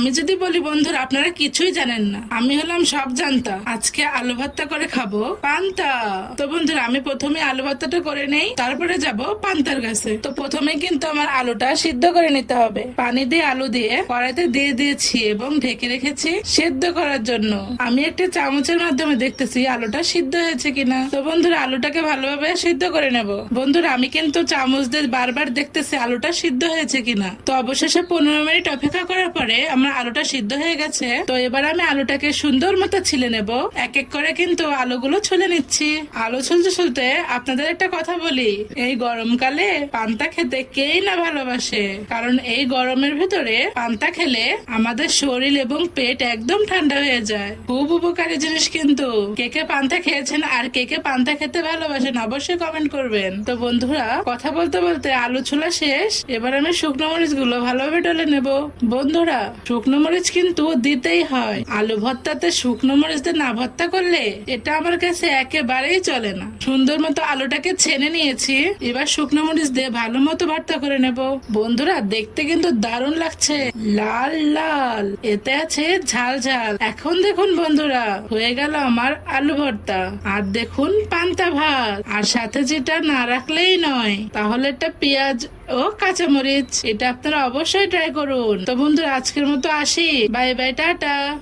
আমি যদি বলি, বন্ধুরা, আপনারা কিছুই জানেন না। আমি হলাম সব জানতা। আজকে আলু ভর্তা করে খাব পান্তা। তো বন্ধুরা, আমি প্রথমে আলু ভর্তাটা করে নেই, তারপরে যাব পান্তার কাছে তো প্রথমে কিন্তু আমার আলুটা সিদ্ধ করে নিতে হবে। পানি দিয়ে আলু দিয়ে কড়াইতে দিয়ে দিয়েছি এবং ঢেকে রেখেছি সিদ্ধ করার জন্য। আমি একটা চামচের মাধ্যমে দেখতেছি আলুটা সিদ্ধ হয়েছে কিনা। তো বন্ধুরা, আলুটাকে ভালোভাবে সিদ্ধ করে নেব। বন্ধুরা, আমি কিন্তু চামচ দিয়ে বারবার দেখতেছি আলুটা সিদ্ধ হয়েছে কিনা। তো অবশেষে পনেরো মিনিট অপেক্ষা করার পরে আমার আলুটা সিদ্ধ হয়ে গেছে, তো এবার আমি আলুটাকে সুন্দর মতো ছিলে নেব। এক এক করে কিন্তু আলুগুলো ছুলে নিচ্ছি। আলু ছুলতে ছুলতে আপনাদের একটা কথা বলি, এই গরমকালে পান্তা খেতে কেই না ভালোবাসে? কারণ এই গরমের ভিতরে পান্তা খেলে আমাদের শরীর এবং পেট একদম ঠান্ডা হয়ে যায়। খুব উপকারী জিনিস কিন্তু। কে কে পান্তা খেয়েছেন আর কে কে পান্তা খেতে ভালোবাসেন অবশ্যই কমেন্ট করবেন। তো বন্ধুরা, কথা বলতে বলতে আলু ছোলা শেষ। এবার আমি শুকনো মরিচগুলো ভালোভাবে ডলে নেব। বন্ধুরা শুকনো মরিচ কিন্তু দিতেই হয়। আলু ভর্তাতে শুকনো মরিচ দিয়ে না ভর্তা করলে এটা আমার কাছে একেবারেই চলে না। সুন্দর মতো আলুটাকে ছেনে নিয়েছি। এবার শুকনো মরিচ দিয়ে ভালো মতো ভর্তা করে নেব। বন্ধুরা, দেখতে কিন্তু দারুণ লাগছে। লাল লাল। এতে আছে ঝাল ঝাল। এখন দেখুন বন্ধুরা, হয়ে গেল আমার আলু ভর্তা। আর দেখুন পান্তা ভাত। আর সাথে যেটা না রাখলেই নয়, তাহলে একটা পেঁয়াজ ও কাঁচামরিচ। এটা আপনারা অবশ্যই ট্রাই করুন। তো বন্ধুরা, আজকের মতো আসি। Bye bye tata.